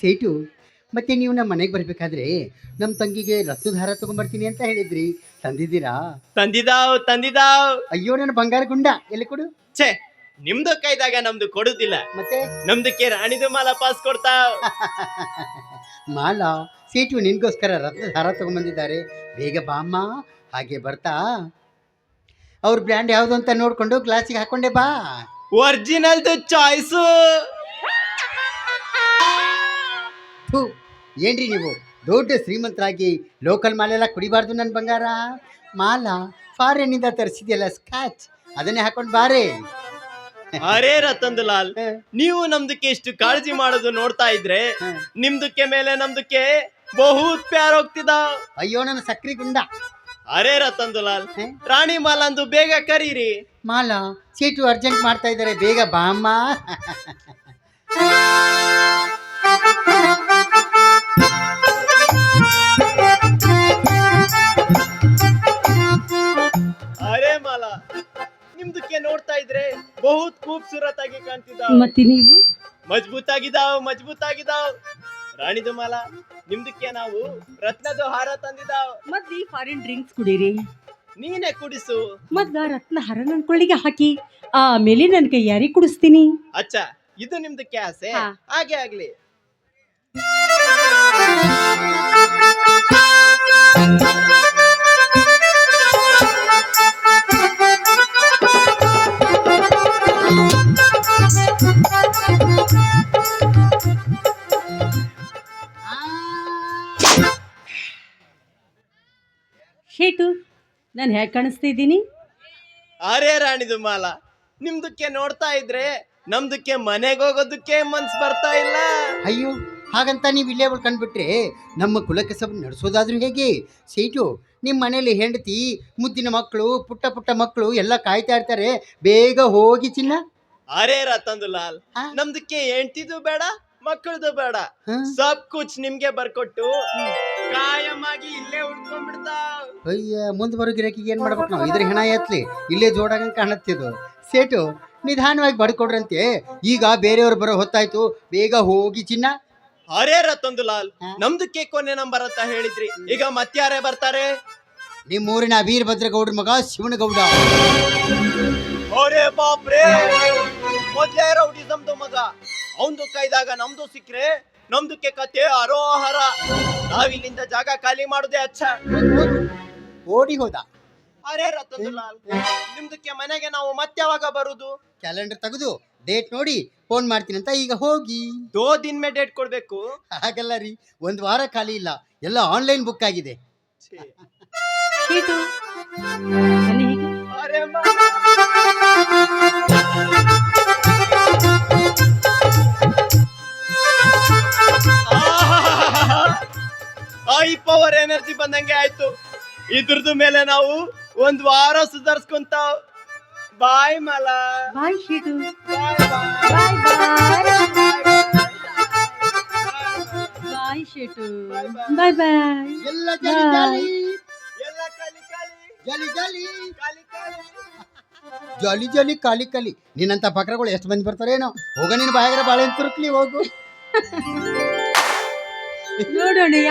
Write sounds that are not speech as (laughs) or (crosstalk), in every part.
ಸೇಟು ಮತ್ತೆ ನೀವು ನಮ್ಮ ಮನೆಗೆ ಬರಬೇಕಾದ್ರೆ ನಮ್ಮ ತಂಗಿಗೆ ರತ್ನದಾರ ತಗೊಂಬರ್ತೀನಿ ಅಂತ ಹೇಳಿದ್ರಿ. ತಂದಿದ್ದೀರಾ? ತಂದಿದಾವ್ ತಂದಿದಾವ್. ಅಯ್ಯೋ ನನ್ನ ಬಂಗಾರ ಗುಂಡ. ಎಲ್ಲಿ ಕೊಡು? ಛೇ ನಿಮ್ದು ಕೈದಾಗ ನಮ್ದು ಕೊಡುದಿಲ್ಲ. ಮತ್ತೆ? ನಮ್ದಕ್ಕೆ ರಾಣಿದು ಮಾಲ ಪಾಸ್ ಕೊಡ್ತಾವ್. (laughs) ಮಾಲಾ ಸೇಟು ನಿನ್ಗೋಸ್ಕರ ರತ್ನಧಾರ ತಗೊಂಬಂದಿದ್ದಾರೆ. ಬೇಗ ಬಾಮ್ಮ ಹಾಗೆ ಬರ್ತಾ. ಅವ್ರ ಬ್ರ್ಯಾಂಡ್ ಯಾವುದು ಅಂತ ನೋಡ್ಕೊಂಡು ಗ್ಲಾಸಿಗೆ ಹಾಕೊಂಡೆ ಬಾ. ಒರಿಜಿನಲ್ದು ಚಾಯ್ಸು ಥೂ. ಏನ್ರಿ ನೀವು? ದೊಡ್ಡ ಶ್ರೀಮಂತರಾಗಿ ಲೋಕಲ್ ಮಾಲೆಲ್ಲ ಕುಡಿಬಾರ್ದು ನನ್ನ ಬಂಗಾರ? ಮಾಲ ಫಾರಿನ್ನಿಂದ ತರಿಸಿದೆಯಲ್ಲ ಸ್ಕ್ಯಾಚ್ ಅದನ್ನೇ ಹಾಕೊಂಡು ಬಾರೆ. ಅರೇ ರತನ್ ಲಾಲ್ ನೀವು ನಮ್ದಕ್ಕೆ ಇಷ್ಟು ಕಾಳಜಿ ಮಾಡೋದು ನೋಡ್ತಾ ಇದ್ರೆ ಹ. ನಿಮ್ದಕ್ಕೆ ಮೇಲೆ ನಮ್ದಕ್ಕೆ ಬಹುತ್ ಪ್ಯಾರ ಹೋಗ್ತಿದ. ಅಯ್ಯೋ ನನ್ನ ಸಕ್ರಿ ಗುಂಡ. ಅರೇ ರತನ್ ಲಾಲ್ ರಾಣಿ ಮಾಲ ಅಂದು ಬೇಗ ಕರೀರಿ. ಮಾಲ ಸೀಟು ಅರ್ಜೆಂಟ್ ಮಾಡ್ತಾ ಇದ್ದಾರೆ ಬೇಗ ಬಾಮ್ಮ ಅರೇ ಮಾಲ ನಿಮ್ದಕ್ಕೆ ನೋಡ್ತಾ ಇದ್ರೆ ಬಹುತ್ ಖೂಬ್ಸೂರತ್ ಆಗಿ ಕಾಣ್ತಿದ್ದಾವ್. ಮತ್ತೆ ನೀವು? ಮಜಬೂತ್ ಆಗಿದಾವ್ ಮಜಬೂತ್ ಆಗಿದಾವ್ ರಾಣಿದು ಮಾಲ ನಿಮ್ದಕ್ಕೆ ನಾವು ರತ್ನದ ಹಾರ ತಂದಿದಾವ್ ಮತ್ತೆ ಈ ಫಾರಿನ್ ಡ್ರಿಂಕ್ಸ್ ಕುಡೀರಿ. ನೀನೆ ಕುಡಿಸು. ಮತ್ತ ರತ್ನ ಹರ ನನ್ ಕೊಳ್ಳಿಗೆ ಹಾಕಿ ಆಮೇಲೆ ನನ್ ಕೈ ಯಾರಿಗೆ ಕುಡಿಸ್ತೀನಿ. ಅಚ್ಚ ಇದು ನಿಮ್ದಕ್ಕೆ ಆಸೆ? ಹಾ. ಹಾಗೆ ಆಗ್ಲಿ. ಶೇಟು ನಾನು ಹೇಗೆ ಕಾಣಿಸ್ತಾ ಇದ್ದೀನಿ ಅರೇ ರಾಣಿದು ಮಾಲ ನಿಮ್ದಕ್ಕೆ ನೋಡ್ತಾ ಇದ್ರೆ ನಮ್ದಕ್ಕೆ ಮನೆಗೆ ಹೋಗೋದಕ್ಕೆ ಮನ್ಸು ಬರ್ತಾ ಇಲ್ಲ. ಅಯ್ಯೋ ಹಾಗಂತ ನೀವು ಇಲ್ಲೇ ಉಳ್ಕೊಂಡ್ಬಿಟ್ರೆ ನಮ್ಮ ಕುಲಕಸಬ್ ನಡೆಸೋದಾದ್ರೂ ಹೇಗೆ? ಸೇಟು ನಿಮ್ಮ ಮನೇಲಿ ಹೆಂಡತಿ ಮುದ್ದಿನ ಮಕ್ಕಳು ಪುಟ್ಟ ಪುಟ್ಟ ಮಕ್ಕಳು ಎಲ್ಲ ಕಾಯ್ತಾ ಇರ್ತಾರೆ. ಬೇಗ ಹೋಗಿ ಚಿನ್ನ. ಅರೇ ರತಂದು ಲಾಲ್ ಹಾ? ನಮ್ದಕ್ಕೆ ಹೆಂಡ್ತಿದು ಬೇಡ ಮಕ್ಕಳದು ಬೇಡ. ಹ? ಸಬ್ ಕುಚ್ ನಿಮ್ಗೆ ಬರ್ಕೊಟ್ಟು ಕಾಯಮಾಗಿ ಇಲ್ಲೇ ಉಳ್ಕೊಂಡ್ಬಿಡ್ತಾ. ಅಯ್ಯ ಮುಂದೆ ಬರೋ ಗಿರಾಕಿಗೆ ಏನು ಮಾಡ್ಬೇಕು ನಾವು? ಇದ್ರ ಹೆಣ ಎತ್ಲಿ. ಇಲ್ಲೇ ಜೋಡಂಗ ಕಾಣತ್ತಿದು ಸೇಟು ನಿಧಾನವಾಗಿ ಬಡ್ಕೊಡ್ರಂತೆ ಈಗ ಬೇರೆಯವ್ರು ಬರೋ ಹೊತ್ತಾಯ್ತು. ಬೇಗ ಹೋಗಿ ಚಿನ್ನ. ಅರೇ ರತನ್ ಲಾಲ್? ನಮ್ದಕ್ಕೆ ಕೊನೆ ನಂಬರ್ ಅಂತ ಹೇಳಿದ್ರಿ. ಈಗ ಮತ್ತಾರೇ ಬರ್ತಾರೆ? ನಿಮ್ಮೂರಿನ ವೀರಭದ್ರಗೌಡ್ರ ಮಗ ಶಿವನಗೌಡ. ಅರೇ ಬಾಪ್ರೇ! ಮೊದ್ಲೇ ರೌಡಿಸಮ್ದು ಮಗ. ಅವನ್ದು ಕೈದಾಗ ನಮ್ದು ಸಿಕ್ರೆ ನಮ್ದಕ್ಕೆ ಕತೆ ಅರೋಹರ ನಾವಿಲ್ಲಿಂದ ಜಾಗ ಖಾಲಿ ಮಾಡುದೇ ಅಚ್ಚ. ಓಡಿ ಹೋದ. ಅರೇ ರತನ್ ಲಾಲ್ ನಿಮ್ದಕ್ಕೆ ಮನೆಗೆ ನಾವು ಮತ್ತೆ ಯಾವಾಗ ಬರುದು? ಕ್ಯಾಲೆಂಡರ್ ತೆಗೆದು ಡೇಟ್ ನೋಡಿ ಫೋನ್ ಮಾಡ್ತೀನಿ ಅಂತ ಈಗ ಹೋಗಿ. ದೋ ದಿನ ಮೇ ಡೇಟ್ ಕೊಡ್ಬೇಕು. ಹಾಗಲ್ಲ ರೀ ಒಂದು ವಾರ ಖಾಲಿ ಇಲ್ಲ ಎಲ್ಲ ಆನ್ಲೈನ್ ಬುಕ್ ಆಗಿದೆ. ಛೀ. ಶೀಟು ಬನ್ನಿ ಹೀಗೆ? ಅರೆ ಮಾ- ಆಹಾಹಾಹಾ. ಐ ಪವರ್ ಎನರ್ಜಿ ಬಂದಂಗೆ ಆಯ್ತು. ಇದ್ರದ್ದು ಮೇಲೆ ನಾವು ಒಂದ್ ವಾರ ಸುಧಾರಿಸ್ಕೊಂತಾವ್ ಬಾಯ್ ಮಲ. Bye sheet bye bye bye. bye. Bye bye. ಎಲ್ಲ ಜಾಲಿ ಜಾಲಿ ಎಲ್ಲ ಕಲಿ ಕಲಿ. ಜಲಿ ಜಲಿ. ಕಲಿ ಕಲಿ. ಜಲಿ ಜಾಲಿ ಕಾಲಿ ಕಾಲಿ. ನಿನ್ನಂತ ಪಕ್ರಗಳು ಎಷ್ಟು ಮಂದಿ ಬರ್ತಾರೇನೋ ಹೋಗ ನಿನ್ನ ಬಾಯಾಗ್ರ ಬಾಳೆ ತುರುಕ್ಲಿ ಹೋಗು. ನೋಡೋಣಯ್ಯ?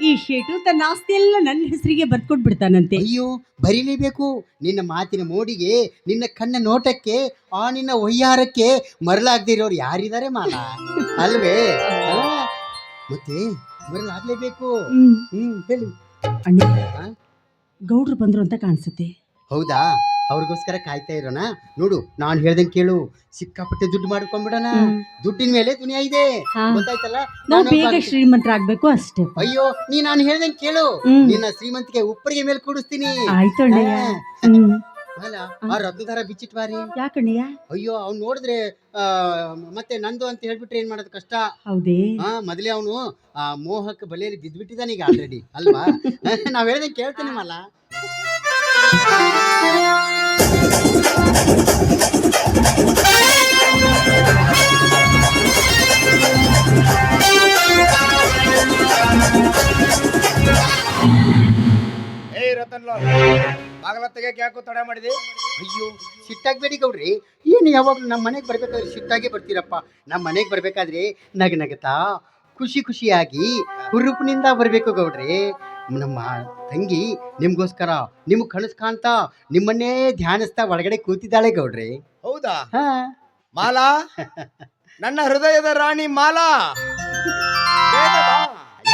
ಈ ಶೇಟು ತನ್ನ ಆಸ್ತಿ ಎಲ್ಲ ನನ್ನ ಹೆಸರಿಗೆ ಬರ್ಕೊಟ್ ಬಿಡ್ತಾನಂತೆ ಅಯ್ಯೋ ಬರೀಲೇಬೇಕು. ನಿನ್ನ ಮಾತಿನ ಮೋಡಿಗೆ ನಿನ್ನ ಕಣ್ಣ ನೋಟಕ್ಕೆ ಆ ನಿನ್ನ ಒಯ್ಯಾರಕ್ಕೆ ಮರಳಾಗ್ದಿರೋರು ಯಾರಿದ್ದಾರೆ ಮಾಲ? ಅಲ್ವೇ? ಆ, ಮತ್ತೆ ಮರಳಾಗ್ಲೇಬೇಕು. ಹ್ಮ್. ಹ್ಮ್ ಹೇಳಿ. ಅಣ್ಣ ಆ? ಗೌಡ್ರು ಬಂದ್ರು ಅಂತ ಕಾಣಿಸುತ್ತೆ. ಹೌದಾ? ಅವ್ರಿಗೋಸ್ಕರ ಕಾಯ್ತಾ ಇರೋಣ. ನೋಡು ನಾನು ಹೇಳ್ದಂಗೆ ಕೇಳು. ಸಿಕ್ಕಾಪಟ್ಟೆ ದುಡ್ಡು ಮಾಡ್ಕೊಂಡ್ಬಿಡೋಣ. ದುಡ್ಡಿನ ಮೇಲೆ ದುನಿಯಾ ಇದೆ. ಗೊತ್ತಾಯ್ತಲ್ಲ? ನಾವು ಬೇಗ ಶ್ರೀಮಂತರಾಗ್ಬೇಕು ಅಷ್ಟೇ. ಅಯ್ಯೋ ನೀ ನಾನು ಹೇಳ್ದಂಗೆ ಕೇಳು. ನಿನ್ನ ಶ್ರೀಮಂತಿಗೆ ಉಪ್ಪರಿಗೆ ಮೇಲೆ ಕೂಡಿಸ್ತೀನಿ. ಆಯ್ತು ಬಿಚ್ಚಿಟ್ ಅಲ್ಲ ಆ ರತ್ನಧಾರ ಬಿಚ್ಚಿಟ್ವಾರಿ ಯಾಕಣ್ಣಯ್ಯ? ಅಯ್ಯೋ ಅವ್ನು ನೋಡಿದ್ರೆ ಮತ್ತೆ ನಂದು ಅಂತ ಹೇಳ್ಬಿಟ್ರೆ ಏನ್ ಮಾಡೋದು ಕಷ್ಟ? ಹೌದೇ? ಹಾ ಮೊದಲೇ ಅವನು ಆ ಮೋಹಕ್ಕೆ ಬಲೆಯಲ್ಲಿ ಬಿದ್ದ್ಬಿಟ್ಟಿದ್ದಾನೆ ಈಗ ಆಲ್ರೆಡಿ ಅಲ್ವಾ? (laughs) ನಾವ್ ಹೇಳ್ದಂಗೆ ಕೇಳ್ತೀನಿ ಮಲ್ಲ. ಯಾಕೋ ತಡ ಮಾಡಿದೆ? ಅಯ್ಯೋ, ಸಿಟ್ಟಾಗ್ಬೇಡಿ ಗೌಡ್ರಿ. ಏನು ಯಾವಾಗಲೂ ನಮ್ಮ ಮನೆಗೆ ಬರ್ಬೇಕಾದ್ರೆ ಸಿಟ್ಟಾಗೆ ಬರ್ತೀರಪ್ಪ. ನಮ್ಮ ಮನೆಗೆ ಬರ್ಬೇಕಾದ್ರೆ ನಗ ನಗತಾ, ಖುಷಿ ಖುಷಿಯಾಗಿ ಹುರುಪಿನಿಂದ ಬರಬೇಕು ಗೌಡ್ರಿ. ನಮ್ಮ ತಂಗಿ ನಿಮ್ಗೋಸ್ಕರ ನಿಮ್ ಕನಸು ಕಾಣ್ತಾ ನಿಮ್ಮನ್ನೇ ಧ್ಯಾನಿಸ್ತಾ ಒಳಗಡೆ ಕೂತಿದ್ದಾಳೆ ಗೌಡ್ರಿ. ಹೌದಾ? ಹಾ. ಮಾಲಾ? ನನ್ನ ಹೃದಯದ ರಾಣಿ ಮಾಲಾ.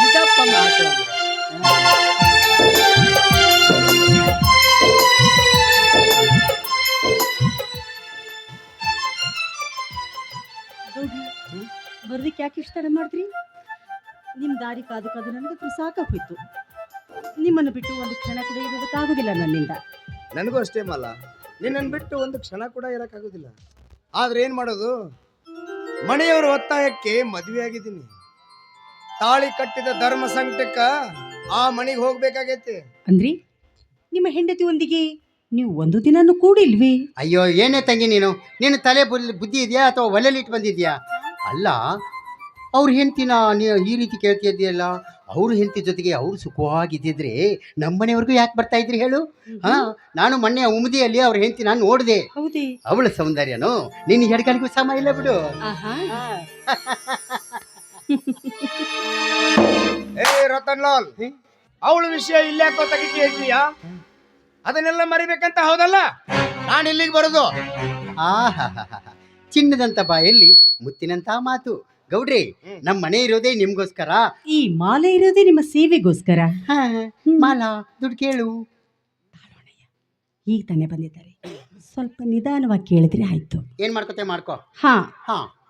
ಇದಪ್ಪ ಮಾತು. ಅಂದ್ರೆ. ಗೌಡ್ರಿ ಬರ್ಲಿಕ್ಕೆ ಯಾಕೆ ಇಷ್ಟ ತಡ ಮಾಡಿದ್ರಿ? ನಿಮ್ ದಾರಿ ಕಾದು ಕಾದು ನನಗೆ ಸಾಕಾಗೋಯ್ತು ನಿಮ್ಮನ್ನು ಬಿಟ್ಟು ಒಂದು ಕ್ಷಣ ಕೂಡ ಇರೋದಕ್ಕಾಗುದಿಲ್ಲ ನನ್ನಿಂದ. ನನಗೂ ಅಷ್ಟೇ ಮಲ್ಲ. ನಿನ್ನನ್ನು ಬಿಟ್ಟು ಒಂದು ಕ್ಷಣ ಕೂಡ ಇರೋಕ್ಕಾಗೋದಿಲ್ಲ. ಆದ್ರೆ ಏನ್ ಮಾಡೋದು? ಮನೆಯವರ ಒತ್ತಾಯಕ್ಕೆ ಮದುವೆ ಆಗಿದ್ದೀನಿ ತಾಳಿ ಕಟ್ಟಿದ ಧರ್ಮ ಸಂಕಟಕ್ಕ ಆ ಮನೆಗೆ ಹೋಗ್ಬೇಕಾಗೈತೆ. ಅಂದ್ರಿ ನಿಮ್ಮ ಹೆಂಡತಿಯೊಂದಿಗೆ ನೀವು ಒಂದು ದಿನನೂ ಕೂಡಿಲ್ವಿ? ಅಯ್ಯೋ ಏನೇ ತಂಗಿ ನೀನು. ನಿನ್ನ ತಲೆ ಬುಲ್- ಬುದ್ಧಿ ಇದೆಯಾ ಅಥವಾ ಒಲೆಲಿಟ್ಟು ಬಂದಿದ್ಯಾ? ಅಲ್ಲ ಅವ್ರ ಹೆಂಡ್ತಿನ ನೀವು ಈ ರೀತಿ ಕೇಳ್ತಿದ್ದೀಯಲ್ಲ ಅವ್ರ ಹೆಂಡತಿ ಜೊತೆಗೆ ಅವ್ರು ಸುಖವಾಗಿದ್ದಿದ್ರೆ ನಮ್ಮನೆವರೆಗೂ ಯಾಕೆ ಬರ್ತಾ ಇದ್ರಿ ಹೇಳು? ಹಾ? ನಾನು ಮೊನ್ನೆ ಉಮದಿಯಲ್ಲಿ ಅವ್ರ ಹೆಂಡತಿ ನಾನು ನೋಡಿದೆ. ಹೌದೇ. ಅವಳ ಸೌಂದರ್ಯನು? ನಿನ್ನ ಹೆಡ್ಕಲಿಗೂ ಸಮ ಇಲ್ಲ ಬಿಡು. ಏ ರತನ್ ಲಾಲ್ ಅವಳ ವಿಷಯ ಇಲ್ಲೇ ಯಾಕೋ ತೆಗಿತಿ ಹೇಳ್ತೀಯಾ ಅದನ್ನೆಲ್ಲ ಮರಿಬೇಕಂತ ಹೌದಲ್ಲ? ನಾನು ಇಲ್ಲಿಗೆ ಬರೋದು. ಆಹಾಹಾಹಾ. ಚಿನ್ನದಂತ ಬಾಯಲ್ಲಿ ಮುತ್ತಿನಂತ ಮಾತು. ಗೌಡ್ರಿ. ನಮ್ಮ ಮನೆ ಇರೋದೇ ನಿಮ್ಗೋಸ್ಕರ? ಈ ಮಾಲೆ ಇರೋದೇ ನಿಮ್ಮ ಸೇವೆಗೋಸ್ಕರ? ಹಾ. ಮಾಲಾ ದುಡ್ಡು ಕೇಳು. ಈಗ ತಾನೇ ಬಂದಿದ್ದಾರೆ. ಸ್ವಲ್ಪ ನಿಧಾನವಾಗಿ ಕೇಳಿದ್ರೆ ಆಯ್ತು. ಏನ್ ಮಾಡ್ಕೊತೆ ಮಾಡ್ಕೋ. ಹಾ. ಹಾ.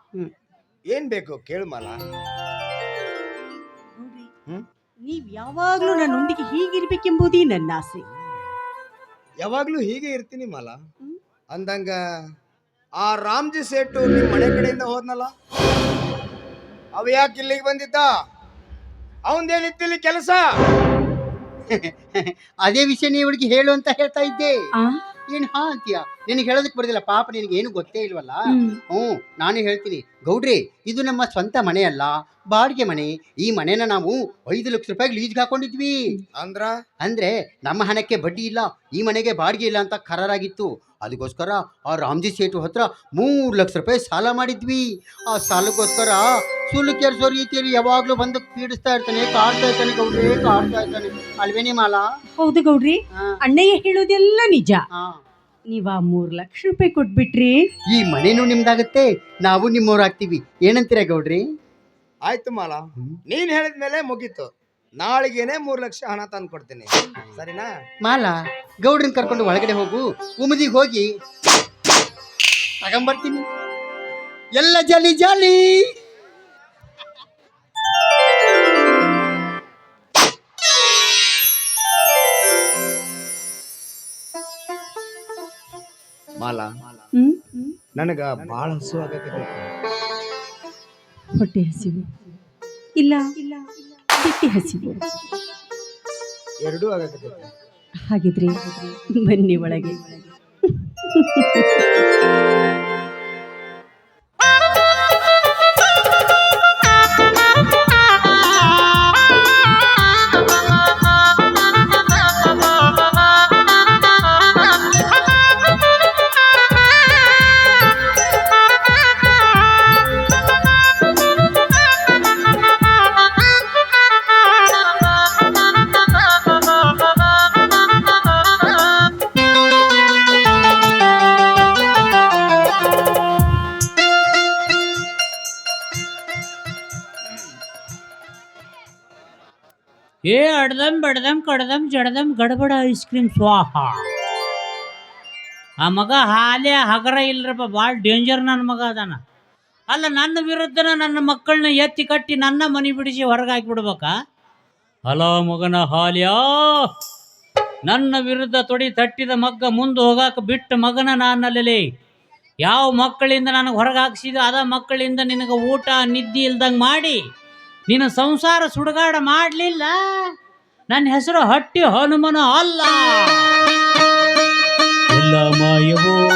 ಏನ್ ಬೇಕು ಕೇಳು ಮಾಲಾ. ಹ್ಮ್? ನೀವ್ ಯಾವಾಗ್ಲೂ ನನ್ನೊಂದಿಗೆ ಹೀಗಿರ್ಬೇಕೆಂಬುದೇ ನನ್ನ ಆಸೆ. ಯಾವಾಗ್ಲೂ ಹೀಗೆ ಇರ್ತೀನಿ ಮಾಲ. ಅಂದಂಗ ಆ ರಾಮ್ಜಿ ಸೇಟು ನಿಮ್ಮ ಮನೆ ಕಡೆಯಿಂದ ಹೋದ್ನಲ್ಲ? ಅವ ಯಾಕೆ ಇಲ್ಲಿಗೆ ಬಂದಿದ್ದ? ಅವಂದೇನಿತ್ತು ಇಲ್ಲಿ ಕೆಲಸ? (laughs) ಅದೇ ವಿಷಯ ಇವಳಿಗೆ ಹೇಳು ಅಂತ ಹೇಳ್ತಾ ಇದ್ದೆ. ಆ? ಏನ್ ಹಾ ಅಂತೀಯ? ನಿನಗೆ ಹೇಳೋದಕ್ಕೆ ಬರೋದಿಲ್ಲ ಪಾಪ ನಿನಗೆ ಏನು ಗೊತ್ತೇ ಇಲ್ವಲ್ಲ? ಹ್ಮ್. ಹ್ಞೂ ನಾನು ಹೇಳ್ತೀನಿ. ಗೌಡ್ರಿ ಇದು ನಮ್ಮ ಸ್ವಂತ ಮನೆ ಅಲ್ಲ ಬಾಡಿಗೆ ಮನೆ. ಈ ಮನೆನ ನಾವು ಐದು ಲಕ್ಷ ರೂಪಾಯಿಗೆ ಲೀಸ್ಗೆ ಹಾಕೊಂಡಿದ್ವಿ. ಅಂದ್ರ? ಅಂದ್ರೆ ನಮ್ಮ ಹಣಕ್ಕೆ ಬಡ್ಡಿ ಇಲ್ಲ ಈ ಮನೆಗೆ ಬಾಡಿಗೆ ಇಲ್ಲ ಅಂತ ಕರಾರಾಗಿತ್ತು. ಅದಕ್ಕೋಸ್ಕರ ಆ ರಾಮ್ಜಿ ಸೇಟು ಹತ್ರ ಮೂರು ಲಕ್ಷ ರೂಪಾಯಿ ಸಾಲ ಮಾಡಿದ್ವಿ. ಆ ಸಾಲಕ್ಕೋಸ್ಕರ ಸುಳ್ಳು ಸೋರಿ ರೀತಿಯಲ್ಲಿ ಯಾವಾಗಲೂ ಬಂದು ಪೀಡಿಸ್ತಾ ಇರ್ತಾನೆ ಕಾಡ್ತಾ ಇರ್ತಾನೆ ಗೌಡ್ರಿ ಕಾಡ್ತಾ ಇರ್ತಾನೆ. ಅಲ್ವೇನಿ ಮಾಲ? ಹೌದು ಗೌಡ್ರಿ ಅಣ್ಣಯ್ಯ ಹೇಳೋದೆಲ್ಲ ನಿಜ. ನೀವ್ ಆ ಮೂರ್ ಲಕ್ಷ ರೂಪಾಯಿ ಕೊಟ್ಬಿಟ್ರಿ. ಈ ಮನೇನು ನಿಮ್ದಾಗತ್ತೆ ನಾವು ನಿಮ್ಮವ್ರಾಗ್ತೀವಿ. ಏನಂತೀರ ಗೌಡ್ರಿ? ಆಯ್ತು ಮಾಲ. ನೀನ್ ಹೇಳಿದ್ಮೇಲೆ ಮುಗೀತು. ನಾಳೆಗೇನೆ ಮೂರು ಲಕ್ಷ ಹಣ ತಂದು ಕೊಡ್ತೀನಿ. ಸರಿನಾ? ಮಾಲ ಗೌಡ್ರನ್ ಕರ್ಕೊಂಡು ಒಳಗಡೆ ಹೋಗು. ಉಮದಿಗೆ ಹೋಗಿ ತಗೊಂಬರ್ತೀನಿ ಎಲ್ಲ ಜಾಲಿ ಜಾಲಿ. ಮಾಲಾ ಹ್ಮ್? ನನಗ ಬಾಳ ಹಸು ಆಗತ್ತೆ ಹೊಟ್ಟೆ ಹಸಿವು. ಇಲ್ಲ ಇಲ್ಲ. ಗಟ್ಟಿ ಹಸಿವು ಎರಡೂ ಆಗತ್ತೆ ಹಾಗಿದ್ರೆ ಬನ್ನಿ ಒಳಗೆ. ಅಡ್ದಮ್ ಕಡದಂ ಜಡದಂ ಗಡಬಡ ಐಸ್ ಕ್ರೀಮ್ ಸ್ವಾಹ. ಆ ಮಗ ಹಾಲೇ ಹಗರ ಇಲ್ರಪ್ಪ ಭಾಳ ಡೇಂಜರ್ ನನ್ನ ಮಗ ಅದಾನ. ಅಲ್ಲ, ನನ್ನ ವಿರುದ್ಧನ ನನ್ನ ಮಕ್ಕಳನ್ನ ಎತ್ತಿ ಕಟ್ಟಿ ನನ್ನ ಮನೆ ಬಿಡಿಸಿ ಹೊರಗೆ ಹಾಕಿಬಿಡ್ಬೇಕಾ? ಹಲೋ ಮಗನ ಹಾಲ್ಯಾ, ನನ್ನ ವಿರುದ್ಧ ತೊಡಿ ತಟ್ಟಿದ ಮಗ್ಗ ಮುಂದೆ ಹೋಗಾಕ ಬಿಟ್ಟ ಮಗನ ನಾನಲ್ಲಿ ಯಾವ ಮಕ್ಕಳಿಂದ ನನಗೆ ಹೊರಗೆ ಹಾಕ್ಸಿದ ಅದ ಮಕ್ಕಳಿಂದ ನಿನಗೆ ಊಟ ನಿದ್ದಿ ಇಲ್ದಂಗೆ ಮಾಡಿ. ನಿನ್ನ ಸಂಸಾರ ಸುಡುಗಾಡ ಮಾಡಲಿಲ್ಲ. ನನ್ನ ಹೆಸರು ಹಟ್ಟಿ ಹನುಮನ ಅಲ್ಲ. ಎಲ್ಲ ಮಾಯವೋ,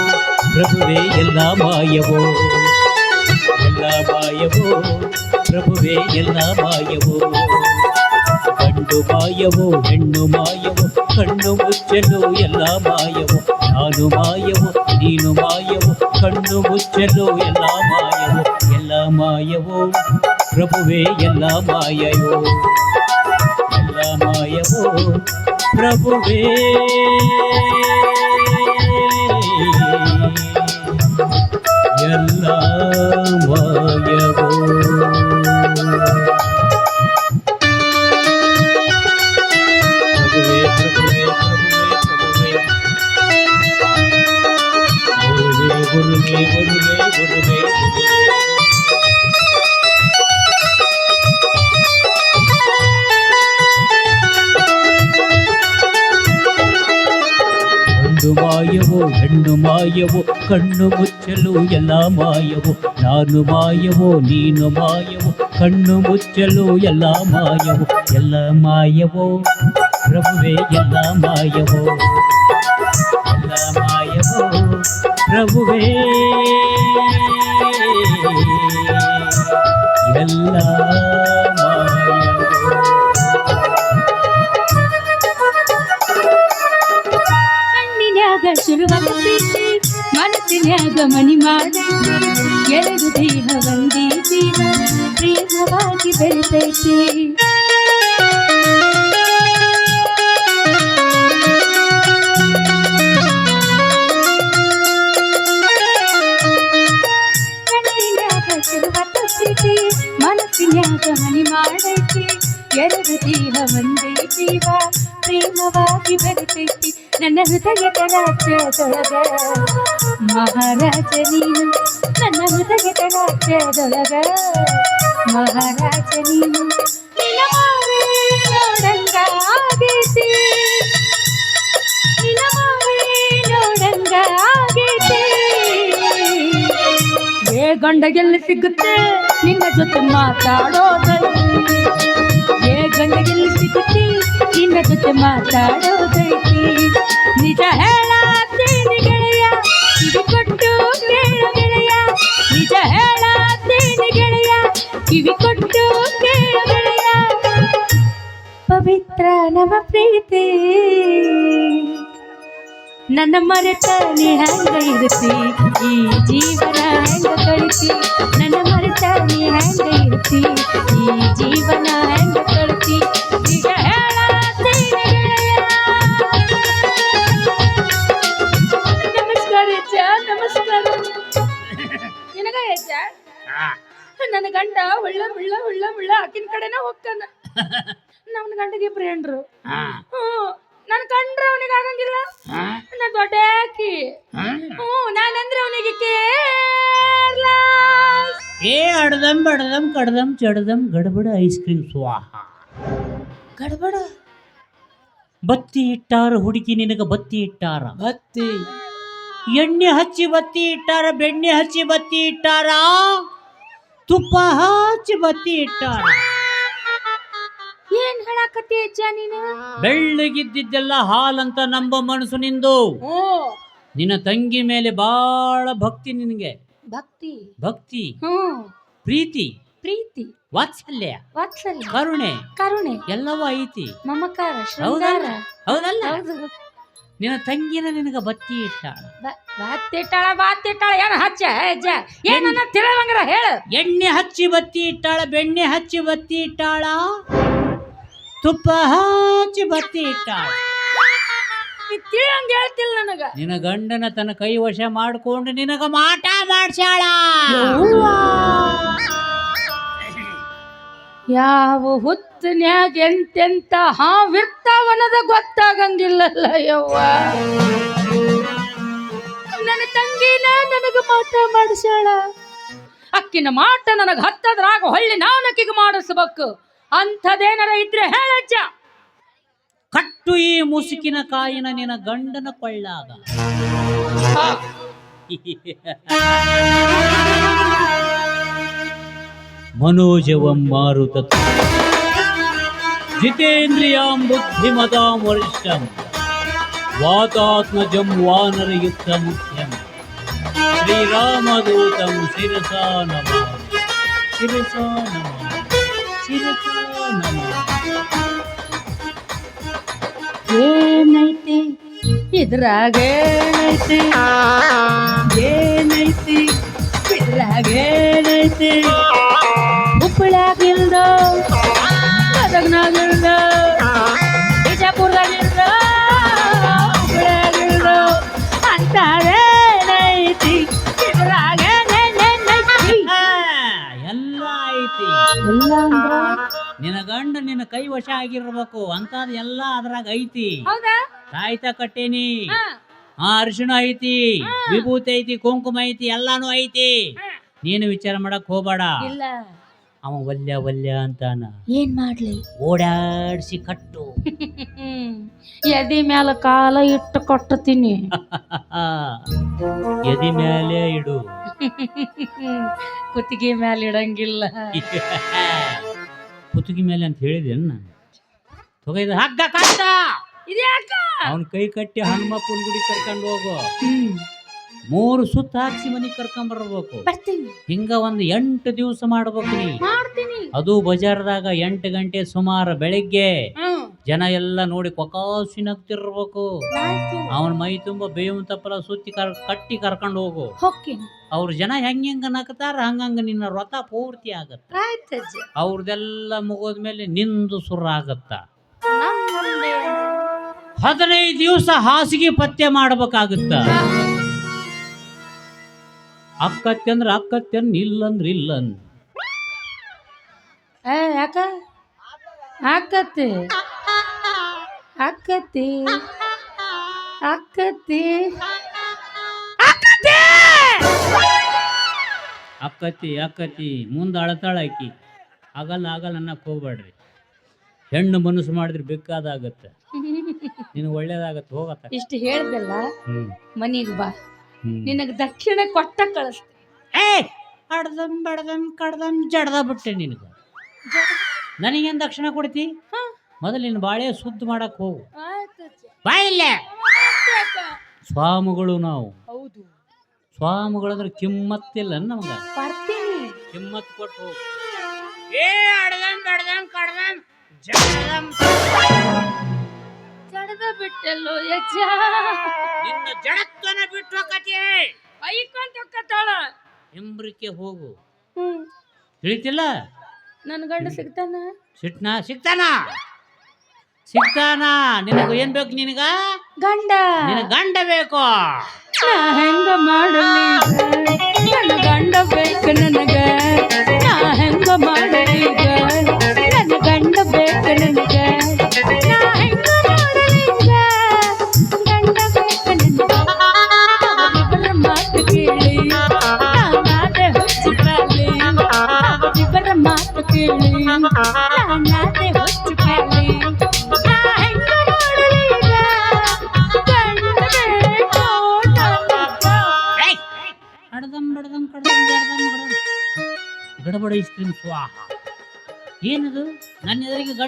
ಪ್ರಭುವೇ ಎಲ್ಲ ಮಾಯವೋ. ಎಲ್ಲ ಮಾಯವೋ, ಪ್ರಭುವೇ ಎಲ್ಲ ಮಾಯವೋ. ಗಂಡು ಮಾಯವೋ, ಹೆಣ್ಣು ಮಾಯವೋ, ಕಣ್ಣು ಮುಚ್ಚಲು ಎಲ್ಲ ಮಾಯವೋ. ನಾನು ಮಾಯವೋ, ನೀನು ಮಾಯವೋ, ಕಣ್ಣು ಮುಚ್ಚಲು ಎಲ್ಲ ಮಾಯವೋ. ಎಲ್ಲ ಮಾಯವೋ, ಪ್ರಭುವೇ ಎಲ್ಲ ಮಾಯಯೋ ಎಲ್ಲ ಮಾಯವೋ. రామాయవో ప్రభువే. ఎల్లమాయవో. గురువే గురువే గురువే గురువే. ಹೆಣ್ಣು ಮಾಯವೋ ಕಣ್ಣು ಮುಚ್ಚಲು ಎಲ್ಲ ಮಾಯವೋ ನಾನು ಮಾಯವೋ ನೀನು ಮಾಯವೋ ಕಣ್ಣು ಮುಚ್ಚಲು ಎಲ್ಲ ಮಾಯವೋ ಎಲ್ಲ ಮಾಯವೋ ಪ್ರಭುವೇ ಎಲ್ಲ ಮಾಯವೋ ಎಲ್ಲ ಮಾಯವೋ ಪ್ರಭುವೇ ಎಲ್ಲ ಕಣ್ಣಿನ್ಯಾಗ ಶುರುವಾದ ಪ್ರೀತಿ ಮನಸ್ಸಿನ್ಯಾಗ ಮನಿ ಮಾಡೈತಿ ಎರಡು ದೇಹ ಒಂದೇ ಜೀವ ಪ್ರೇಮವಾಗಿ ಬೆಳೆದೈತಿ ಕಣ್ಣಿನ್ಯಾಗ ಶುರುವಾದ ಪ್ರೀತಿ ಮನಸ್ಸಿನ್ಯಾಗ ಮನಿ ಮಾಡೈತಿ ಎರಡು ದೇಹ ಒಂದೇ ಜೀವ ಪ್ರೇಮವಾಗಿ ಬೆರೆತೈತಿ ನನ್ನ ಹೃದಯದ ರಾಜ್ಯದೊಳಗ ಮಹಾರಾಜ ನೀನು ನನ್ನ ಹೃದಯದ ರಾಜ್ಯದೊಳಗ ಮಹಾರಾಜ ನೀನು ನಿನ್ನ ಮಾವೇ ನೋಡಂಗ ಆಗೈತಿ ನಿನ್ನ ಮಾವೇ ನೋಡಂಗ ಆಗೈತಿ ಏ ಗಂಡಗೆಲ್ಲಿ ಸಿಗುತ್ತೆ ಇವತ್ತು ಮಾತಾಡೋದೈತಿ ನಿಜ ಹೇಳಾತ್ತೇನೆ ಗೆಳೆಯ ಇದು ಕೊಟ್ಟು ಕೇಳು ಗೆಳೆಯ ನಿಜ ಹೇಳಾತ್ತೇನೆ ಗೆಳೆಯ ಕಿವಿ ಕೊಟ್ಟು ಕೇಳು ಗೆಳೆಯ ಪವಿತ್ರ ನಮ್ಮ ಪ್ರೀತಿ ನನ್ನ ಮರೆತಾನೆ ಹಂಗ ಇರುತ್ತಿ ಈ ಜೀವನ ಹಂಗ ಕಳಿಸಿ ನನ್ನ ಮರೆತಾನೆ ಹಂಗ ಇರುತ್ತಿ ಈ ಜೀವನ ಹಂಗ ಕಳಿಸಿ ನನ್ನ ಗಂಡ ಒಳ್ಳ ಉಳ್ಳ ಉಳ್ಳ ಉಳ್ಳ ಆಕಿನ ಕಡೆನ ಹೋಗ್ತಾನ. (laughs) ನನ್ನ ಗಂಡಗೆ ಪ್ರೇಂಡ್ರು ಹ್ಮ್ ನನ್ ಕಂಡ್ರ ಅವನಿಗೆ ಆಗಂಗಿಲ್ಲ. ನಾ ದೊಡ್ಡ ಆಕಿ ಹ್ಞೂ ನಾನಂದ್ರೆ ಅವನಿಗೆ ಕೇರ್ಲ ಏ ಅಡ್ದಂ ಬಡ್ದಂ ಕಡ್ದಂ ಚಡ್ದಂ ಗಡಬಡ ಐಸ್ ಕ್ರೀಮ್ ಸ್ವಾಹ. ಗಡ್ಬಡ? ಬತ್ತಿ ಇಟ್ಟಾರ ಹುಡುಗಿ ನಿನಗ ಬತ್ತಿ ಇಟ್ಟಾರ. ಬತ್ತಿ. ಎಣ್ಣೆ ಹಚ್ಚಿ ಬತ್ತಿ ಇಟ್ಟಾರ ಬೆಣ್ಣೆ ಹಚ್ಚಿ ಬತ್ತಿ ಇಟ್ಟಾರ. ತುಪ್ಪ ಹಚ್ಚಿ ಬತ್ತಿ ಇಟ್ಟಾರ ಏನ್ ಹೇಳಾಕತ್ತಿ ಅಜ್ಜ ನೀನು? ಬೆಳ್ಳಗಿದ್ದಿದ್ದೆಲ್ಲ ಹಾಲಂತ ನಂಬ ಮನಸ್ಸು ನಿಂದು. ನಿನ್ನ ತಂಗಿ ಮೇಲೆ ಬಹಳ ಭಕ್ತಿ ನಿನಗೆ. ಭಕ್ತಿ? ಭಕ್ತಿ ಪ್ರೀತಿ ಪ್ರೀತಿ. ವಾತ್ಸಲ್ಯ ವಾತ್ಸಲ್ಯ. ಕರುಣೆ. ಕರುಣೆ. ಎಲ್ಲವೂ ಐತಿ. ಮಮಕಾರ ಶೃಂಗಾರ. ಹೌದಲ್ಲ? ಹೌದು. ನಿನ್ನ ತಂಗಿನ ನಿನಗ ಬತ್ತಿ ಇಟ್ಟಾಳ. ಬತ್ತಿಟ್ಟಾಳ ಏನು ಹಚ್ಚ ಏನನ್ನ ತಿಳಿವಂಗ್ರ ಹೇಳು. ಎಣ್ಣೆ ಹಚ್ಚಿ ಬತ್ತಿ ಇಟ್ಟಾಳ ಬೆಣ್ಣೆ ಹಚ್ಚಿ ಬತ್ತಿ ಇಟ್ಟಾಳ ತುಪ್ಪ ಹಚ್ಚಿ ಬತ್ತಿ ಇಟ್ಟಾಳ. ತಿಳಿಯಂಗ ಹೇಳ್ತಿಲ್ಲ ನನಗ. ನಿನ್ನ ಗಂಡನ ತನ್ನ ಕೈ ವಶ ಮಾಡ್ಕೊಂಡು ನಿನಗ ಮಾಟ ಮಾಡ್ಸ್ಯಾಳ. ಯಾವ ಹುತ್ತನ್ಯಾಗ ಎಂತೆಂತ ಹಾವಿರ್ತಾವನ್ನದ ಗೊತ್ತಾಗಂಗಿಲ್ಲಲ್ಲ ಯವ್ವ ನನ್ನ ತಂಗಿನ ನನಗ ಮಾತ ಮಾಡಿಸ್ಯಾಳ. ಅಕ್ಕಿನ ಮಾಟ ನನಗ ಹತ್ತದ್ರಾಗ ಹೊಳ್ಳಿ ನಾವು ನಕ್ಕಿಗೆ ಮಾಡಿಸ್ಬೇಕು. ಅಂಥದೇನಾರ ಇದ್ರೆ ಹೇಳಜ್ಜ ಕಟ್ಟು ಈ ಮುಸುಕಿನ ಕಾಯಿನ ನಿನ ಗಂಡನ ಕೊಳ್ಳಾಗ. (laughs) ಮನೋಜವಂ ಮಾರುತ. ಜಿತೇಂದ್ರಿಯಾಂ ಬುದ್ಧಿಮತಾಂ ವರಿಷ್ಠಂ. ವಾತಾತ್ಮಜಂ ವಾನರಯುಕ್ತ ಮುಖ್ಯಂ ಶ್ರೀರಾಮದೂತಂ ಶಿರಸಾ ನಮ. ಶಿರಸಾ ನಮ. ಶಿರಸಾ ನಮ. ಏನೈತಿ? ಇದ್ರಾಗೇನೈತಿ? ಏನೈತಿ? ಅಂತಾರೇನೈತಿ ಇದ್ರಾಗ ಎಲ್ಲ ಐತಿ. ಎಲ್ಲ ಅಂದ್ರ? ನಿನ್ನ ಗಂಡ ನಿನ್ನ ಕೈ ವಶ ಆಗಿರ್ಬೇಕು ಅಂತದ್ ಎಲ್ಲ ಅದ್ರಾಗ ಐತಿ. ಹೌದಾ? ಕಾಯ್ತಾ ಕಟ್ಟೇನಿ. ಹಾ. ಆ ಅರಿಶಿಣ ಐತಿ ವಿಭೂತಿ ಐತಿ ಕುಂಕುಮ ಐತಿ ಎಲ್ಲಾನು ಐತಿ. ನೀನು ವಿಚಾರ ಮಾಡಕ್ ಹೋಗ್ಬೇಡ. ಇಲ್ಲ. ಅವ ವಲ್ಯ ವಲ್ಯ ಅಂತಾನ. ಏನ್ ಮಾಡ್ಲಿ? ಓಡಾಡ್ಸಿ ಕಟ್ಟು. (laughs) ಎದಿ ಮ್ಯಾಲ ಕಾಲ ಇಟ್ಟು ಕೊಟ್ಟತೀನಿ. (laughs) ಎದಿ ಮೇಲೆ ಇಡು. (laughs) ಕುತ್ತಿಗೆ ಮ್ಯಾಲ ಇಡಂಗಿಲ್ಲ. ಕುತ್ತಿಗೆ ಮೇಲೆ ಅಂತ ಹೇಳಿದೆ ನಾನು? ತೊಗೈದ ಹಗ್ಗ ಕಟ್ಟ ಇದ್ಯಾಕ? ಅವನ ಕೈ ಕಟ್ಟಿ ಹನುಮಪ್ಪನ ಗುಡಿ ಕರ್ಕೊಂಡು ಹೋಗು. ಮೂರು ಸುತ್ತ ಹಾಕ್ಸಿ ಮನೆ ಕರ್ಕೊಂಡ್ ಬರ್ಬೇಕು. ಬರ್ತೀನಿ. ಹಿಂಗ ಒಂದು ಎಂಟು ದಿವಸ ಮಾಡ್ಬೇಕು ನೀ. ಮಾಡ್ತೀನಿ. ಅದು ಬಜಾರ್ದಾಗ ಎಂಟು ಗಂಟೆ ಸುಮಾರು ಬೆಳಿಗ್ಗೆ ಜನ ಎಲ್ಲ ನೋಡಿ ಕೊಕಾಸಿ ನಗ್ತಿರ್ಬೇಕು. ಅವನ ಮೈ ತುಂಬ ಬೇವು ತಪ್ಪಲ ಸುತ್ತಿ ಕರ್ ಕಟ್ಟಿ ಕರ್ಕೊಂಡು ಹೋಗು. ಅವ್ರ ಜನ ಹೆಂಗ ಹೆಂಗ ನಗ್ತಾರ ಹಂಗಂಗ ನಿನ್ನ ವ್ರತ ಪೂರ್ತಿ ಆಗತ್ತ. ಅವ್ರದೆಲ್ಲ ಮುಗೋದ್ಮೇಲೆ ನಿಂದು ಸುರ ಆಗತ್ತ. ಹದಿನೈದು ದಿವಸ ಹಾಸಿಗೆ ಪತ್ತೆ ಮಾಡ್ಬೇಕಾಗುತ್ತ. ಅಕ್ಕತ್ತಿ ಅಂದ್ರೆ ಅಕ್ಕತ್ತಿ ಇಲ್ಲಂದ್ರ ಇಲ್ಲನ್. ಏ ಯಾಕ? ಅಕ್ಕತ್ತೆ. ಅಕ್ಕತ್ತೆ. ಅಕ್ಕತ್ತೆ. ಅಕ್ಕತ್ತಿ! ಅಕ್ಕತಿ ಮುಂದೆ ಅಳತಾಳ ಆಕಿ. ಆಗಲ್ಲ ಆಗಲ್ಲ ಅನ್ನಕ್ಕೆ ಹೋಗ್ಬೇಡ್ರಿ ಹೆಣ್ಣು ಮನಸ್ಸು ಮಾಡಿದ್ರೆ ಬೇಕಾದಾಗತ್ತೆ. (laughs) ನಿನಗೆ ಒಳ್ಳೇದಾಗತ್ತೆ ಹೋಗತ್ತ. ಇಷ್ಟು ಹೇಳ್ದಲ್ಲ ಹ್ಞೂ ಮನಿಗ್ ಬಾ. ನಿನಗ್ ದಕ್ಷಿಣ ಕೊಟ್ಟ ಕಳಿಸ್ತೀನಿ. ಏ ಅಡ್ದಂ ಬಡ್ದಂ ಕಡ್ದಂ ಜಡ್ದ ಬಿಟ್ಟೆ ನಿನಗೆ. ನನಗೇನು ದಕ್ಷಿಣ ಕೊಡ್ತಿ? ಮೊದಲು ನಿನ್ನ ಬಾಳೆ ಶುದ್ಧ ಮಾಡಕ್ ಹೋಗು. ಬಾ ಇಲ್ಲೇ. ಸ್ವಾಮಿಗಳು ನಾವು. ಹೌದು. ಸ್ವಾಮಿಗಳಂದ್ರೆ ಕಿಮ್ಮತ್ತಿಲ್ಲ ನಮ್ಗೆ. ಬರ್ತೀನಿ. ಕಿಮ್ಮತ್ ಕೊಟ್ಟು ಹೋಗು. ಏ ಅಡ್ದಂ ಬಡ್ದಂ ಕಡ್ದಂ ಜಡದಂ ಜಡದ ಬಿಟ್ಟೆಲ್ಲೋ ಯಜ್ಜ. ನಿನ್ನ ಜಡತ್ವನ ಬಿಟ್ಟು ಕತೆ ಬೈಕೊಂತ ಕತ್ತಾಳ ಎಂಬ್ರಿಕೆ ಹೋಗು. ತಿಳಿತಿಲ್ಲ? ನನ್ನ ಗಂಡ ಸಿಗ್ತಾನ? ಸಿಟ್ನ? ಸಿಗ್ತಾನ? ಸಿಗ್ತಾನ? ನಿನಗ ಏನ್ ಬೇಕು ನಿನಗ? ಗಂಡ. ನಿನ ಗಂಡ ಬೇಕು. ಹೆಂಗ ಮಾಡಲಿ? ನನ್ನ ಗಂಡ ಬೇಕು ನನಗ.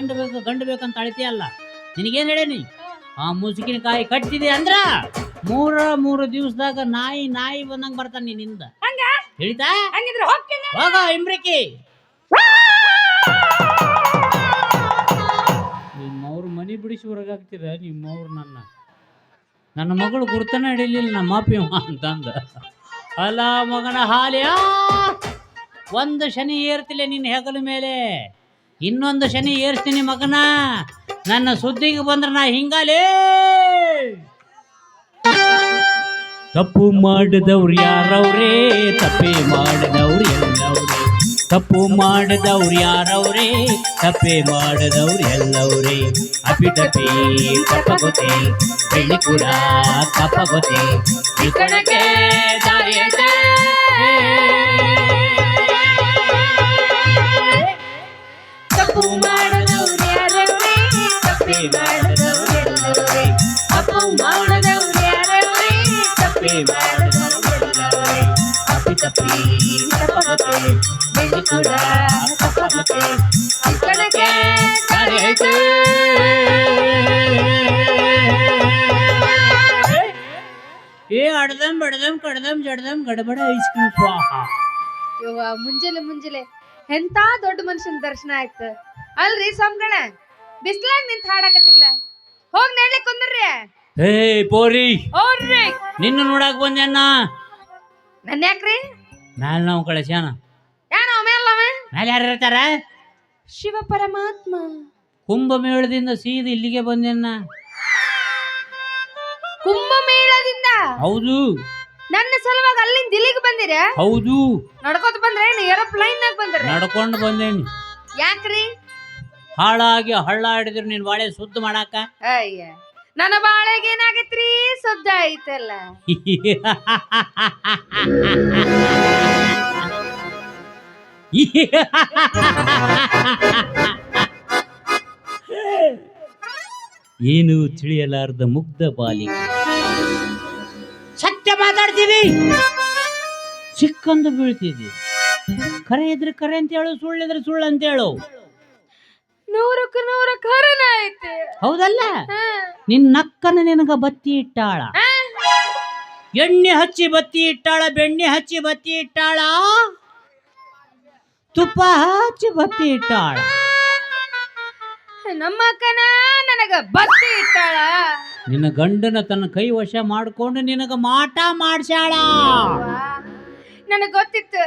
ಗಂಡು ಬೇಕು ಗಂಡು ಬೇಕಂತ ಅಳಿತೀಯಲ್ಲ? ನಿನಗೇನು ಹೇಳೇನಿ ಆ ಮುಸುಕಿನಕಾಯಿ ಕಟ್ಟಿದೆ ಅಂದ್ರ ಮೂರ ಮೂರು ದಿವಸದಾಗ ನಾಯಿ ನಾಯಿ ಬಂದಂಗ ಬರ್ತಾನ ನಿನ್ನಿಂದ ಹಂಗ? ಹೇಳಿತಾ? ಹಂಗಿದ್ರೆ ಹೋಗ್ತೀನಿ ಹೋಗ ಇಂಬ್ರಿಕಿ ನಿಮ್ಮವ್ರ ಮನಿ ಬಿಡಿಸಿ ಹೊರಗಾಗ್ತೀರ ನಿಮ್ಮವ್ರು ನನ್ನ. ನನ್ನ ಮಗಳು ಗುರ್ತನ ಹಿಡಿಲಿಲ್ಲ ನಮ್ಮ ಅಪ್ಪಿವ ಅಂತಂದ. ಅಲ್ಲ ಮಗನ ಹಾಲಿಯ? ಒಂದು ಶನಿ ಏರ್ತಿಲ್ಲ ನಿನ್ನ ಹೆಗಲ ಮೇಲೆ. ಇನ್ನೊಂದು ಶನಿ ಏರ್ಸ್ತೀನಿ ಮಗನ. ನನ್ನ ಸುದ್ದಿಗೆ ಬಂದ್ರೆ ನಾ ಹಿಂಗಾಲೇ. ತಪ್ಪು ಮಾಡಿದವ್ರು ಯಾರವ್ರೇ? ತಪ್ಪೇ ಮಾಡಿದವ್ರು ಎಲ್ಲವ್ರೇ? ತಪ್ಪು ಮಾಡಿದವ್ರು ಯಾರವ್ರೇ? ತಪ್ಪೇ ಮಾಡಿದವ್ರು ಎಲ್ಲವ್ರೇ? ತಪ್ಪಿ ತಪ್ಪಗೊತೆ ಬೆಳ್ಳಿ ಕೂಡ ತಪ್ಪಗೊತೆ ಈ ಕಣಕ್ಕೆ ತಪ್ಪು ಮಾಡದವ್ರು ಯಾರವ್ರೇ ತಪ್ಪೇ ಮಾಡದವ್ರು ಎಲ್ಲವ್ರೇ ತಪ್ಪು ಮಾಡದವ್ರು ಯಾರವ್ರೇ ತಪ್ಪೇ ಮಾಡದವ್ರು ಎಲ್ಲವ್ರೇ ಅಪಿಟಪಿ ತಪ್ಪಗುತ್ತೆ ಬೆಳ್ಳಿ ಕೂಡ ತಪ್ಪಗುತ್ತೆ ಕಣಕ್ಕೆ ದಾರಿ ಐತೆ. ಏ ಅಡ್ದಂ ಬಡ್ದಂ ಕಡ್ದಂ ಜಡ್ದಂ ಗಡಬಡ ಐಸ್ ಕ್ರೀಮ್ ಸ್ವಾಹ ಯವ್ವ ಮುಂಜಾನೆ ಮುಂಜಾನೆ ಎಂತ ದೊಡ್ಡ ಮನುಷ್ಯನ ದರ್ಶನ ಆಯ್ತು ಅಲ್ರಿ ಸ್ವಾಮಿಗಳ? ಬಿಸ್ಲಾಗ್ ನಿಂತ ಹಾಡಕತ್ತಿರ್ಲ ಹೋಗ್ ನೆಡ್ಲಿ ಕುಂದ್ರಿ ಹೇ ಪೋರಿ ಓಡ್ರಿ ನಿನ್ನ ನೋಡಕ್ ಬಂದ್ಯನ್ನ ನನ್ನ ಯಾಕ್ರಿ? ಮ್ಯಾಲ ನಾವು ಕಳಿಸ್ಯಾನ ಯಾನ ಅವ ಮ್ಯಾಲೆ ಯಾರು ಇರ್ತಾರ? ಶಿವ ಪರಮಾತ್ಮ. ಕುಂಭಮೇಳದಿಂದ ಸೀದ ಇಲ್ಲಿಗೆ ಬಂದ್ಯನ್ನ ಕುಂಭಮೇಳದಿಂದ? ಹೌದು. ನನ್ನ ಸಲುವಾಗಿ ಅಲ್ಲಿಂದ ಇಲ್ಲಿಗೆ ಬಂದಿರ? ಹೌದು. ನಡ್ಕೋತ ಬಂದ್ರೆ ಏರೋಪ್ಲೈನ್ ನಾಗ ಬಂದ್ರ ನಡ್ಕೊಂಡು ಬಂದೇನಿ. ಯಾಕ್ರಿ? ಹಾಳಾಗಿ ಹಳ್ಳ ಹಿಡಿದ್ರು ನೀನ್ ಬಾಳೆ ಸುದ್ದ ಮಾಡಾಕ? ಅಯ್ಯ ನನ್ನ ಬಾಳೆಗೆ ಏನಾಗೈತ್ರಿ? ಸದ್ದ ಐತಲ್ಲ. ಏನು ತಿಳಿಯಲಾರದ ಮುಗ್ಧ ಬಾಲಿ ಸತ್ಯ ಮಾತಾಡ್ತೀವಿ? ಚಿಕ್ಕಂದು ಬೀಳ್ತಿದ್ವಿ ಕರೆ ಇದ್ರೆ ಕರೆ ಅಂತ ಹೇಳು ಸುಳ್ಳಿದ್ರೆ ಸುಳ್ಳು ಅಂತ ಹೇಳು. ನೂರಕ್ಕೆ ನೂರ ಕರನ ಐತೆ ಹೌದಲ್ಲ? ಹಾ. ನಿನ್ ನಕ್ಕನ ನಿನಗ ಬತ್ತಿ ಇಟ್ಟಾಳ? ಎಣ್ಣೆ ಹಚ್ಚಿ ಬತ್ತಿ ಇಟ್ಟಾಳ ಬೆಣ್ಣೆ ಹಚ್ಚಿ ಬತ್ತಿ ಇಟ್ಟಾಳ? ತುಪ್ಪ ಹಚ್ಚಿ ಬತ್ತಿ ಇಟ್ಟಾಳ? ನಮ್ಮ ಅಕ್ಕನ ನನಗ ಬತ್ತಿ ಇಟ್ಟಾಳ. ನಿನ್ನ ಗಂಡನ ತನ್ನ ಕೈ ವಶ ಮಾಡ್ಕೊಂಡು ನಿನಗ ಮಾಟ ಮಾಡ್ಸ್ಯಾಳ? ನನಗ್ ಗೊತ್ತಿತ್ತು.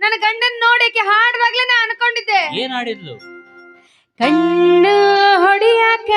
ನನ್ನ ಗಂಡನ್ ನೋಡಕ್ಕೆ ಹಾಡುವಾಗ್ಲೇ ನಾ ಅನ್ಕೊಂಡಿದ್ದೆ. ಏನ್ ಆಡಿದ್ಲು ಕಣ್ಣು ಹೊಡಿಯಾಕ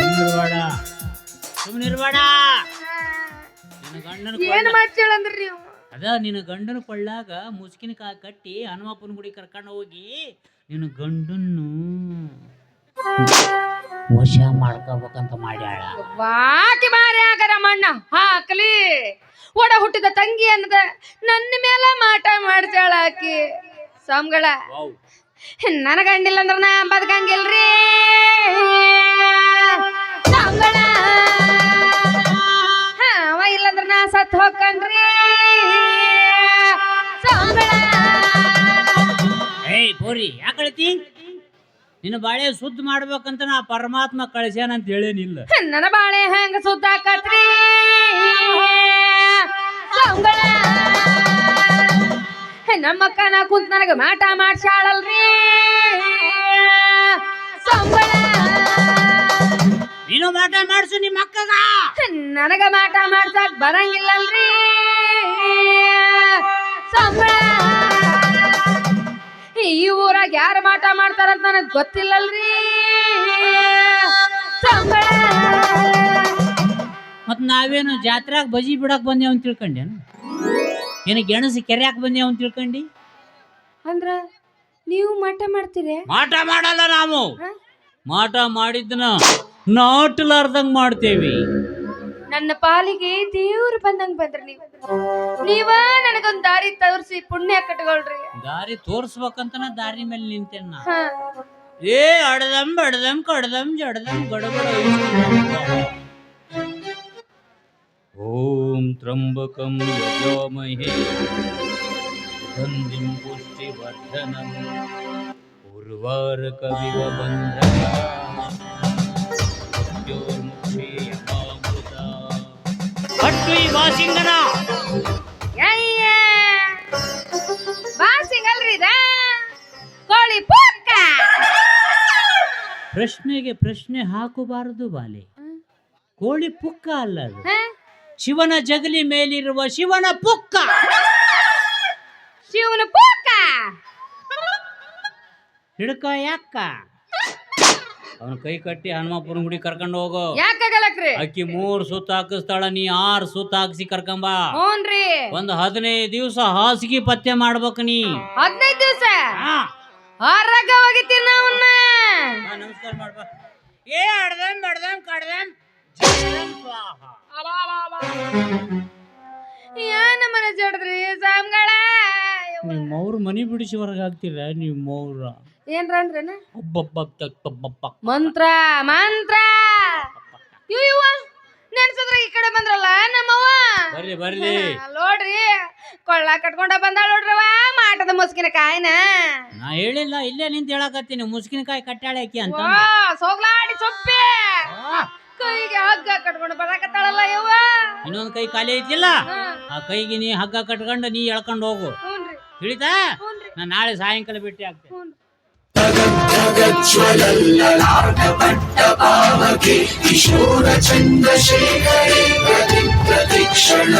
ಸುಮ್ನಿರ್ಬೇಡ ಸುಮ್ನಿರ್ಬೇಡ ನಿನ್ನ ಗಂಡನ ಏನ್ ಮಾಡ್ತೇಳಂದ್ರಿ ನೀವು? ಅದ ನಿನ್ನ ಗಂಡನ ಕೊಳ್ಳಾಗ ಮುಸ್ಕಿನ ಕಾ ಕಟ್ಟಿ ಹನುಮಪ್ಪನ ಗುಡಿ ಕರ್ಕೊಂಡು ಹೋಗಿ ನಿನ್ನ ಗಂಡನ್ನು ವಶ ಮಾಡ್ಕೋಬೇಕಂತ ಮಾಡ್ಯಾಳ. ವಾಕಿ ಬಾರಿ ಆಗರ ಮಣ್ಣ ಹಾಕ್ಲಿ. ಒಡ ಹುಟ್ಟಿದ ತಂಗಿ ಅನ್ನದ ನನ್ನ ಮೇಲೆ ಮಾಟ ಮಾಡ್ತಾಳ ಆಕಿ. ಸ್ವಾಮಿಗಳ ನನ್ನ ಗಂಡಿಲ್ಲ ಅಂದ್ರೆ ನಾ ಬದುಕಂಗಿಲ್ರಿ. ಅವ ಇಲ್ಲಂದ್ರ ನಾ ಸತ್ ಹೋಗ್ಕನ್ರಿ ಏಯ್ ಪೋರಿ ಯಾಕಳ್ತಿ ನಿನ್ನ ಬಾಳೆ ಸುದ್ದ ಮಾಡ್ಬೇಕಂತ ನಾ ಪರಮಾತ್ಮ ಕಳಿಸ್ಯಾನಂತ ಹೇಳೇನಿಲ್ಲ ನನ್ನ ಬಾಳೆ ಹೆಂಗ ಸುದ್ದಾಕತ್ರಿ? ಸ್ವಾಮಿಗಳ ನಾ ಕುಂತ ನನಗ ಮಾಟ ಮಾಡ್ಸಾಳಲ್ರಿ ಸಂಬಳ. ನೀನು ಮಾಟ ಮಾಡ್ಸು ನಿಮ್ಮ ಅಕ್ಕಗ. ನನಗ ಮಾಟ ಮಾಡ್ಸಕ್ ಬರಂಗಿಲ್ಲಲ್ರಿ? ಸಂಬಳ. ಈ ಊರಾಗ ಯಾರು ಮಾಟ ಮಾಡ್ತಾರಂತ ನನಗ್ ಗೊತ್ತಿಲ್ಲಲ್ರಿ? ಸಂಬಳ. ಮತ್ ನಾವೇನು ಜಾತ್ರಾಗ ಬಜಿ ಬಿಡಕ್ ಬಂದೇವ್ ಅಂತ ತಿಳ್ಕೊಂಡೇನು? ಏನು ಗೆಣಸಿ ಕೆರ್ಯಾಕ್ ಬಂದೆ ಅಂತ ತಿಳ್ಕೊಂಡಿ? ಅಂದ್ರ ನೀವು ಮಠ ಮಾಡ್ತೀರಿ? ಮಾಟ ಮಾಡಲ್ಲ ನಾವು. ಹ? ಮಾಟ ಮಾಡಿದ್ನ ನಾಟ್ಲಾರ್ದಂಗ್ ಮಾಡ್ತೇವಿ. ನನ್ನ ಪಾಲಿಗೆ ದೇವ್ರು ಬಂದಂಗ್ ಬಂದ್ರಿ ನೀವು. ನೀವ ನನಗೊಂದ್ ದಾರಿ ತೋರಿಸಿ ಪುಣ್ಯ ಕಟ್ಕೊಳ್ರಿ. ದಾರಿ ತೋರ್ಸ್ಬೇಕಂತನ ದಾರಿ ಮೇಲೆ ನಿಂತೇನ ನಾ. ಹಾ. ಏ ಅಡದಂ ಬಡದಂ ಕಡದಂ ಜಡದಂ ಗಡಬಡ. ಓಂ यजामहे सुगन्धिं पुष्टिवर्धनम् उर्वारकविव ಅಯ್ಯ ಇದ. ಕೋಳಿ ಪೂರ್ಕ. ಪ್ರಶ್ನೆಗೆ ಪ್ರಶ್ನೆ ಹಾಕಬಾರದು ಬಾಲೆ. ಕೋಳಿ ಪುಕ್ಕ ಅಲ್ಲ ಅದು ಹ? ಶಿವನ ಜಗಲಿ ಮೇಲಿರುವ ಶಿವನ ಪುಕ್ಕ. ಶಿವನ ಪುಕ್ಕ. ಹಿಡ್ಕ ಯಾಕ ಅವನ ಕೈ ಕಟ್ಟಿ ಹನುಮಪ್ಪನ ಗುಡಿ ಕರ್ಕೊಂಡು ಹೋಗೋ. ಯಾಕಾಗಲಕ್ರಿ ಅಕ್ಕಿ ಮೂರ್ ಸುತ್ತ ಹಾಕಿಸ್ತಾಳ ನೀ ಆರ್ ಸುತ್ತ ಹಾಕಿಸಿ ಕರ್ಕೊಂಬ. ಹ್ಞೂನ್ರಿ ಒಂದ್ ಹದಿನೈದು ದಿವಸ ಹಾಸಿಗೆ ಪತ್ತೆ ಮಾಡ್ಬೇಕು ನೀ. ಹದಿನೈದು ದಿವಸ? ಆರೋಗ್ಯವಾಗಿ ಹೋಗಿತ್ತೀನಿ ನಾವನ್ನ ನಮಸ್ಕಾರ ಮಾಡ್ಬಾ. ಏ ಅಡ್ದಂ ಬಡ್ದಂ ಕಡ್ದಂ ಸ್ವಾಹ. ಏನ ಮನೆ ಜಡ್ದ್ರಿ ಸಾಮ್ಗಳ ನಿಮ್ಮ ಅವ್ರ ಮನಿ ಬಿಡಿಸಿ ಹೊರಗೆ ಹಾಕ್ತೀರ ನಿಮ್ಮ ಅವ್ರ ಏನ್ರ ಅಂದ್ರೇನ? ಒಬ್ಬೊಬ್ಬ ಮಂತ್ರ. ಮಂತ್ರ ಇವ್ವ ನೆನ್ಸದ್ರ ಈ ಕಡೆ ಬಂದ್ರಲ್ಲ ನಮ್ಮವ್ವ? ಬರ್ಲಿ ಬರ್ಲಿ. ಹಾ, ನೋಡ್ರಿ. ಕೊಳ್ಳ ಕಟ್ಕೊಂಡ ಬಂದಾಳ ನೋಡ್ರವ ಮಾಟದ ಮುಸ್ಕಿನ ಕಾಯಿನ ನಾ ಹೇಳಿಲ್ಲ ಇಲ್ಲೇ ನಿಂತ ಹೇಳಕತ್ತೀನಿ. ಮುಸ್ಕಿನಕಾಯಿ ಕಟ್ಟಾಳೆ ಆಕಿ ಅಂತ ಓ ಸೋಗ್ಲಾಡಿ ಸೊಪ್ಪೆ ಕೈಗೆ ಹಗ್ಗ ಕಟ್ಕೊಂಡು ಬರಕತ್ತಾಳಲ್ಲ ಯವ್ವ? ಇನ್ನೊಂದು ಕೈ ಖಾಲಿ ಐತಿಲ್ಲ? ಆ ಕೈಗೆ ನೀ ಹಗ್ಗ ಕಟ್ಕೊಂಡು ನೀ ಎಳ್ಕೊಂಡು ಹೋಗು. ಹ್ಞೂನ್ರಿ. ತಿಳಿತಾ? ನಾಳೆ ಸಾಯಂಕಾಲ ಭೇಟಿ ಆಗ್ತೇನೆ. ಕಿಶೋರ ಚಂದ್ರಶೇಖರೇ ಪ್ರತಿ ಪ್ರತಿ ಕ್ಷಣ